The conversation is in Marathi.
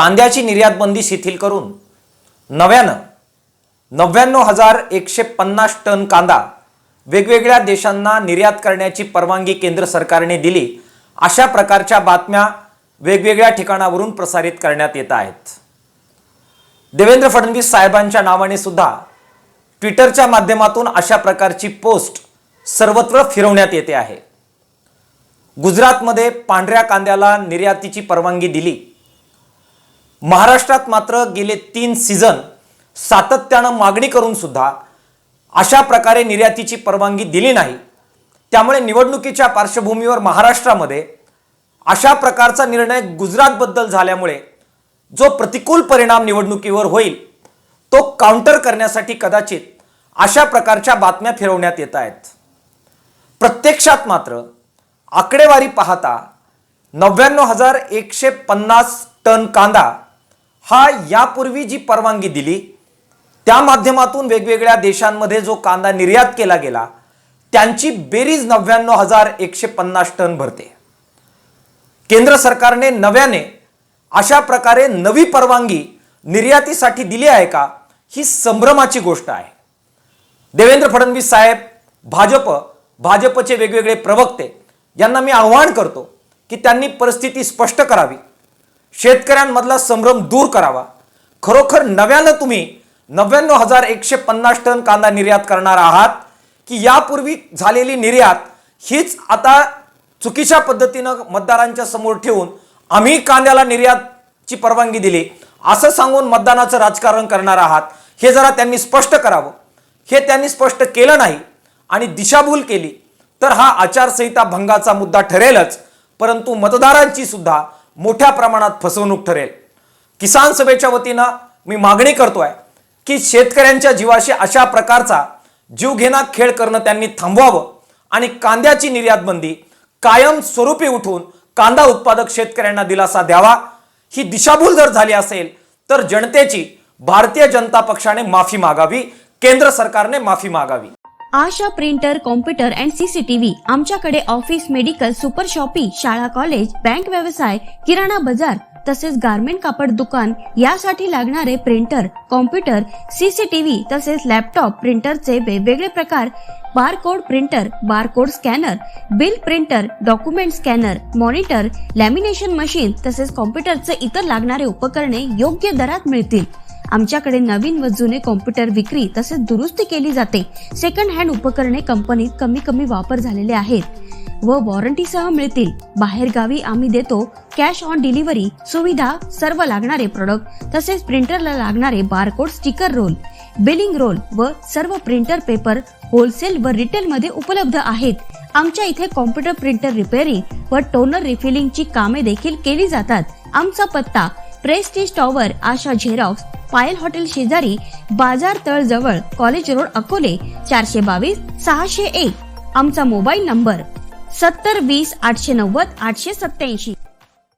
कांद्याची निर्यात बंदी शिथिल करून नव्यानं नव्याण्णव हजार एकशे पन्नास टन कांदा वेगवेगळ्या देशांना निर्यात करण्याची परवानगी केंद्र सरकारने दिली अशा प्रकारच्या बातम्या वेगवेगळ्या ठिकाणावरून प्रसारित करण्यात येत आहेत. देवेंद्र फडणवीस साहेबांच्या नावाने सुद्धा ट्विटरच्या माध्यमातून अशा प्रकारची पोस्ट सर्वत्र फिरवण्यात येते आहे. गुजरातमध्ये पांढऱ्या कांद्याला निर्यातीची परवानगी दिली. महाराष्ट्रात मात्र गेले तीन सीझन सातत्यानं मागणी करून सुद्धा अशा प्रकारे निर्यातीची परवानगी दिली नाही. त्यामुळे निवडणुकीच्या पार्श्वभूमीवर महाराष्ट्रामध्ये अशा प्रकारचा निर्णय गुजरातबद्दल झाल्यामुळे जो प्रतिकूल परिणाम निवडणुकीवर होईल तो काउंटर करण्यासाठी कदाचित अशा प्रकारच्या बातम्या फिरवण्यात येत आहेत. प्रत्यक्षात मात्र आकडेवारी पाहता नव्याण्णव हजार एकशे पन्नास टन कांदा हा यापूर्वी जी परवानगी दिली त्या माध्यमातून वेगवेगळ्या देशांमध्ये जो कांदा निर्यात केला गेला त्यांची बेरीज नव्याण्णव हजार एकशे पन्नास टन भरते. केंद्र सरकारने नव्याने अशा प्रकारे नवी परवानगी निर्यातीसाठी दिली आहे का ही संभ्रमाची गोष्ट आहे. देवेंद्र फडणवीस साहेब भाजप भाजपचे वेगवेगळे प्रवक्ते यांना मी आव्हान करतो की त्यांनी परिस्थिती स्पष्ट करावी. शेतकऱ्यांमधला संभ्रम दूर करावा. खरोखर नव्यानं तुम्ही नव्याण्णव हजार एकशे पन्नास टन कांदा निर्यात करणार आहात की यापूर्वी झालेली निर्यात हीच आता चुकीच्या पद्धतीनं मतदारांच्या समोर ठेवून आम्ही कांद्याला निर्यातची परवानगी दिली. असं सांगून मतदानाचं राजकारण करणार आहात. हे जरा त्यांनी स्पष्ट करावं. हे त्यांनी स्पष्ट केलं नाही आणि दिशाभूल केली तर हा आचारसंहिता भंगाचा मुद्दा ठरेलच. परंतु मतदारांची सुद्धा मोठ्या प्रमाणात फसवणूक ठरेल. किसान सभेच्या वतीनं मी मागणी करतोय की शेतकऱ्यांच्या जीवाशी अशा प्रकारचा जीवघेणा खेळ करणं त्यांनी थांबवावं आणि कांद्याची निर्यात बंदी कायम स्वरूपी उठून कांदा उत्पादक शेतकऱ्यांना दिलासा द्यावा. ही दिशाभूल जर झाली असेल तर जनतेची भारतीय जनता पक्षाने माफी मागावी केंद्र सरकारने माफी मागावी. Asha printer computer and CCTV आमच्याकडे ऑफिस मेडिकल सुपर शॉपी शाळा कॉलेज बँक व्यवसाय किराणा बाजार तसेच गारमेंट कापड दुकान यासाठी लागणारे प्रिंटर कॉम्प्युटर सीसीटीव्ही तसेच लॅपटॉप प्रिंटरचे वेगवेगळे प्रकार barcode printer barcode scanner bill printer document scanner monitor lamination machine तसेच कॉम्प्युटरचे इतर लागणारे उपकरणे योग्य दरात मिळतील. आमच्याकडे नवीन व जुने कॉम्प्युटर विक्री तसेच दुरुस्ती केली जाते. सेकंड हँड उपकरणे कंपनीत कमी कमी वापर झालेले आहेत. व वॉरंटीसह मिळतील. बाहेर गावी आम्ही देतो. कॅश ऑन डिलिव्हरी सुविधा सर्व लागणारे प्रोडक्ट तसेच प्रिंटरला लागणारे barcode sticker roll billing roll व सर्व प्रिंटर पेपर होलसेल व रिटेल मध्ये उपलब्ध आहेत. आमच्या इथे कॉम्प्युटर प्रिंटर रिपेअरिंग व टोनर रिफिलिंगची कामे देखील केली जातात. आमचा पत्ता prestige tower Asha xerox Payal hotel शेजारी बाजार तळ जवळ कॉलेज रोड अकोले चारशे बावीस सहाशे एक. आमचा मोबाईल नंबर सत्तर वीस आठशे नव्वद आठशे सत्याऐंशी